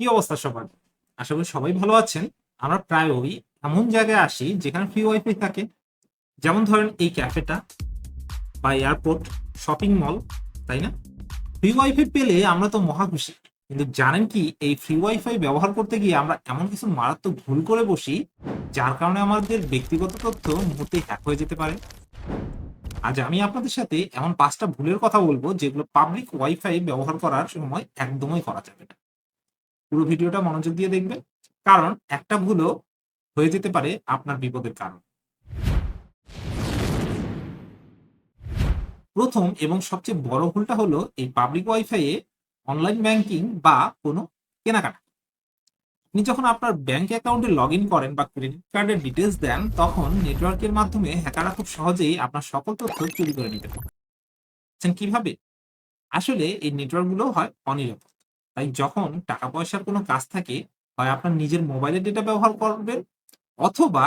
কি অবস্থা সবার? আশা করি সবাই ভালো আছেন। আমরা প্রায়ই এমন জায়গায় আসি যেখানে ফ্রি ওয়াইফাই থাকে। যেমন ধরেন এই ক্যাফেটা বা এয়ারপোর্ট শপিং মল তাই না? ফ্রি ওয়াইফাই পেলে আমরা তো মহা খুশি। কিন্তু জানেন কি, এই ফ্রি ওয়াইফাই ব্যবহার করতে গিয়ে আমরা এমন কিছু মারাত্মক ভুল করে বসি, যার কারণে আমাদের ব্যক্তিগত তথ্য মুহূর্তে হ্যাক হয়ে যেতে পারে। আজ আমি আপনাদের সাথে এমন পাঁচটা ভুলের কথা বলব যেগুলো পাবলিক ওয়াইফাই ব্যবহার করার সময় একদমই করা যাবে না। পুরো ভিডিওটা মনোযোগ দিয়ে দেখবেন। কারণ একটা ভুলও হয়ে যেতে পারে আপনার বিপদের কারণ। প্রথম এবং সবচেয়ে বড় ভুলটা হলো এই পাবলিক ওয়াইফাই এ অনলাইন ব্যাংকিং বা কোনো কেনাকাটা। আপনি যখন আপনার ব্যাংক অ্যাকাউন্টে লগ ইন করেন বা ক্রেডিট কার্ডের ডিটেলস দেন, তখন নেটওয়ার্কের মাধ্যমে হ্যাকাররা খুব সহজেই আপনার সকল তথ্য চুরি করে নিতে পারে কীভাবে? আসলে এই নেটওয়ার্কগুলো হয় অনিরাপদ। তাই যখন টাকা পয়সার কোনো কাজ থাকে, হয় আপনার নিজের মোবাইলের ডেটা ব্যবহার করবেন অথবা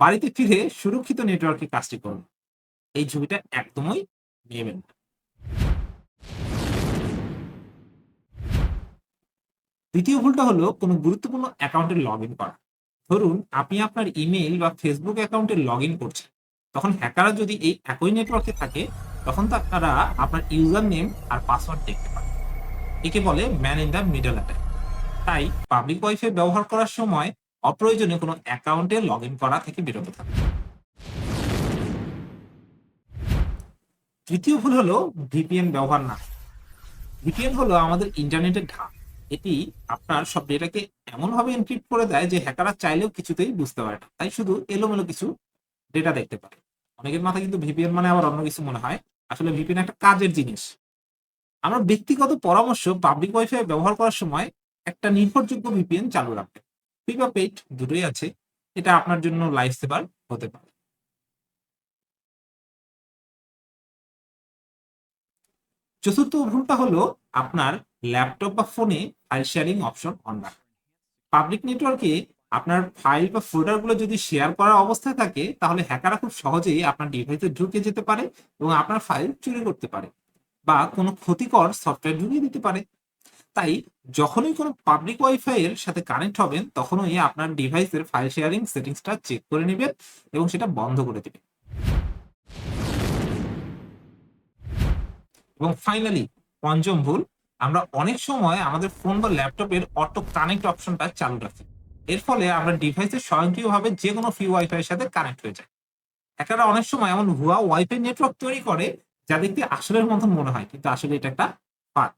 বাড়িতে ফিরে সুরক্ষিত নেটওয়ার্কে কাজটি করবেন এই ঝুঁকিটা একদমই নেবেন না। দ্বিতীয় ভুলটা হলো কোনো গুরুত্বপূর্ণ অ্যাকাউন্টে লগ ইন করা। ধরুন আপনি আপনার ইমেইল বা ফেসবুক অ্যাকাউন্টে লগ ইন করছেন। তখন হ্যাকাররা যদি এই একই নেটওয়ার্কে থাকে, তখন তারা আপনার ইউজার নেম আর পাসওয়ার্ড দেখতে পারে একে বলে man in the middle attack তাই পাবলিক ওয়াইফাই ব্যবহার করার সময় অপ্রয়োজনীয় কোনো অ্যাকাউন্টে লগ করা থেকে বিরত থাকুন। তৃতীয় ভুল হলো ভিপিএন ব্যবহার না। ভিপিএন হলো আমাদের ইন্টারনেটের ঢাক এটি আপনার সব ডেটাকে এমনভাবে এনক্রিপ্ট করে দেয় যে হ্যাকাররা চাইলেও কিছুতেই বুঝতে পারে না। তাই শুধু এলোমেলো কিছু ডেটা দেখতে পারে। অনেকের মাথায় কিন্তু ভিপিএন মানে আবার অন্য কিছু মনে হয়। আসলে ভিপিএন একটা কাজের জিনিস। আমরা ব্যক্তিগত পরামর্শ পাবলিক ওয়াইফাই ব্যবহার করার সময় একটা নির্ভরযোগ্য ভিপিএন চালু রাখবেন ফ্রি বা পেইড দুটোই আছে, এটা আপনার জন্য লাইফ সেভার হতে পারে। চতুর্থ ভুলটা হলো আপনার ল্যাপটপ বা ফোনে ফাইল শেয়ারিং অপশন অন রাখা। পাবলিক নেটওয়ার্কে আপনার ফাইল বা ফোল্ডারগুলো যদি শেয়ার করার অবস্থায় থাকে, তাহলে হ্যাকাররা খুব সহজেই আপনার ডিভাইসে ঢুকে যেতে পারে এবং আপনার ফাইল চুরি করতে পারে। বা কোনো ক্ষতিকর সফটওয়্যার ঢুকিয়ে দিতে পারে। তাই যখনই কোনো পাবলিক ওয়াইফাই এর সাথে কানেক্ট হবেন, তখনই আপনার ডিভাইসের ফাইল শেয়ারিং সেটিংসটা চেক করে নেবেন এবং সেটা বন্ধ করে দেবেন। এবং ফাইনালি পঞ্চম ভুল, আমরা অনেক সময় আমাদের ফোন বা ল্যাপটপের অটো কানেক্ট অপশনটা চালু রাখি। এর ফলে আমরা ডিভাইসের স্বয়ংক্রিয়ভাবে যে কোনো ফ্রি ওয়াইফাই এর সাথে কানেক্ট হয়ে যায় হ্যাকাররা অনেক সময় এমন ভুয়া ওয়াইফাই নেটওয়ার্ক তৈরি করে যা দেখতে আসলের মতন মনে হয়, কিন্তু আসলে এটা একটা পার্ক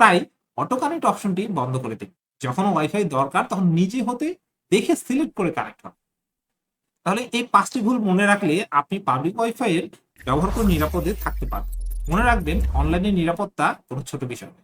তাই অটো কানেক্ট অপশনটি বন্ধ করে দিন। যখন ওয়াইফাই দরকার, তখন নিজে হতে দেখে সিলেক্ট করে কানেক্ট হন তাহলে এই পাঁচটি ভুল মনে রাখলে আপনি পাবলিক ওয়াইফাই এর ব্যবহার করে নিরাপদে থাকতে পারবেন। মনে রাখবেন অনলাইনে নিরাপত্তা কোনো ছোট বিষয় নয়।